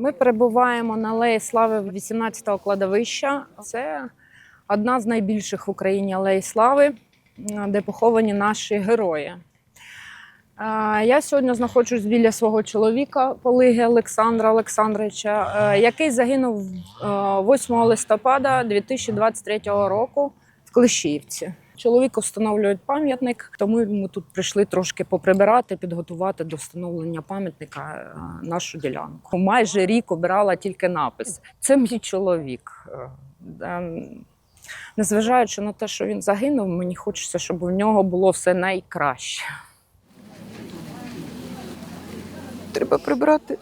Ми перебуваємо на алеї слави 18-го кладовища. Це одна з найбільших в Україні алей слави, де поховані наші герої. Е, Я сьогодні знаходжусь біля свого чоловіка, Полиги Олександра Олександровича, е, який загинув е, 8 листопада 2023 року в Клещіївці. Чоловіку встановлюють пам'ятник, тому ми тут прийшли трошки поприбирати, підготувати до встановлення пам'ятника е, нашу ділянку. Майже рік обирала тільки напис. Це мій чоловік. Е, ем, Незважаючи на те, що він загинув, мені хочеться, щоб у нього було все найкраще. Треба прибрати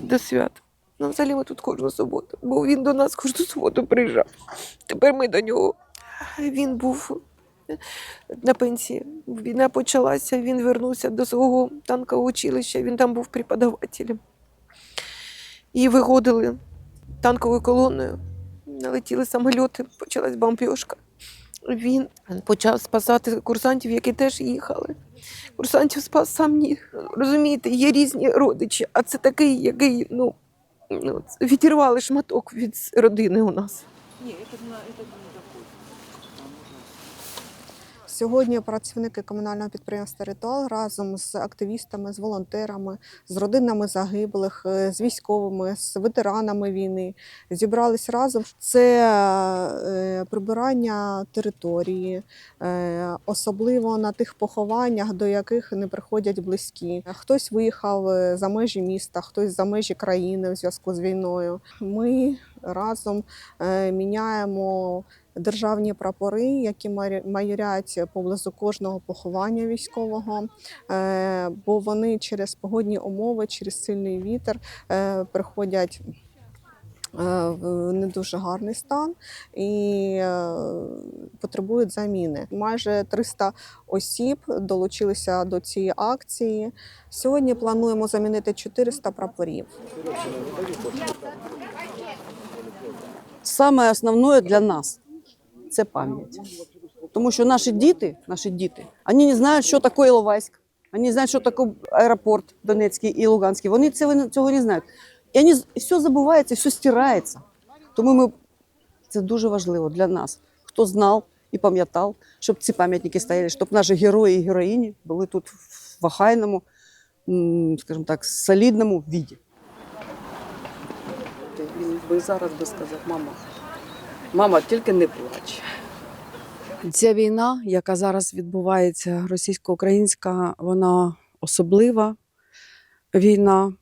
до свят. Ну, взагалі ми тут кожну суботу, бо він до нас кожну суботу приїжджав. Тепер ми до нього. Він був на пенсії. Війна почалася, він вернувся до свого танкового училища, він там був преподавателем. І виходили танковою колоною, налетіли самольоти, почалась бомбіжка. Він почав спасати курсантів, які теж їхали. Курсантів спас сам ні. Розумієте, є різні родичі, а це такий, який ну, ну, відірвали шматок від родини у нас. Сьогодні працівники комунального підприємства Ритуал разом з активістами, з волонтерами, з родинами загиблих, е, з військовими, з ветеранами війни зібрались разом. Це е, прибирання території, е, особливо на тих похованнях, до яких не приходять близькі. Хтось виїхав за межі міста, хтось за межі країни в зв'язку з війною. Ми разом міняємо державні прапори, які майорять поблизу кожного поховання військового, е, бо вони через погодні умови, через сильний вітер е, приходять. е, В не дуже гарний стан і потребують заміни. Майже 300 осіб долучилися до цієї акції. Сьогодні плануємо замінити 400 прапорів. Саме основне для нас це пам'ять. Тому що наші діти, наші діти, вони не знають, що таке Іловайськ, вони не знають, що таке аеропорт Донецький і Луганський. Вони цього, цього не знають. І вони, все забувається, все стирається. Тому ми, це дуже важливо для нас, хто знав і пам'ятав, щоб ці пам'ятники стояли, щоб наші герої і героїні були тут в охайному, м, скажімо так, солідному віді. Він би зараз би сказав, мама, мама, тільки не плач. Ця війна, яка зараз відбувається, російсько-українська, вона особлива війна.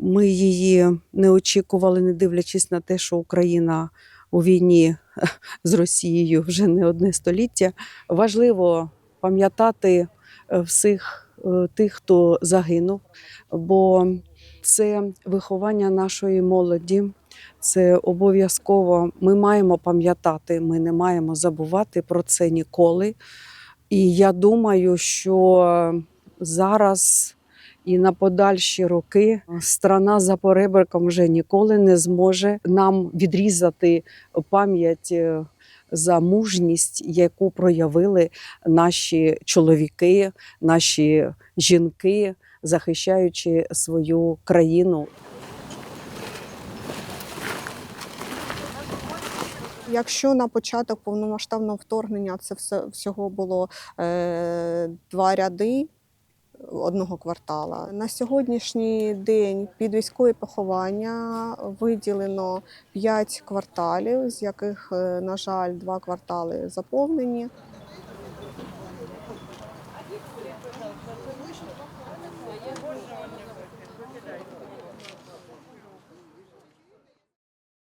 Ми її не очікували, не дивлячись на те, що Україна у війні з Росією вже не одне століття. Важливо пам'ятати е, всіх е, тих, хто загинув, бо це виховання нашої молоді, це обов'язково ми маємо пам'ятати, ми не маємо забувати про це ніколи. І я думаю, що зараз і на подальші роки страна за поребриком вже ніколи не зможе нам відрізати пам'ять е, за мужність, яку проявили наші чоловіки, наші жінки, захищаючи свою країну. Якщо на початок повномасштабного вторгнення це все всього було е, два ряди одного квартала, на сьогоднішній день під військове поховання виділено п'ять кварталів, з яких, е, на жаль, два квартали заповнені.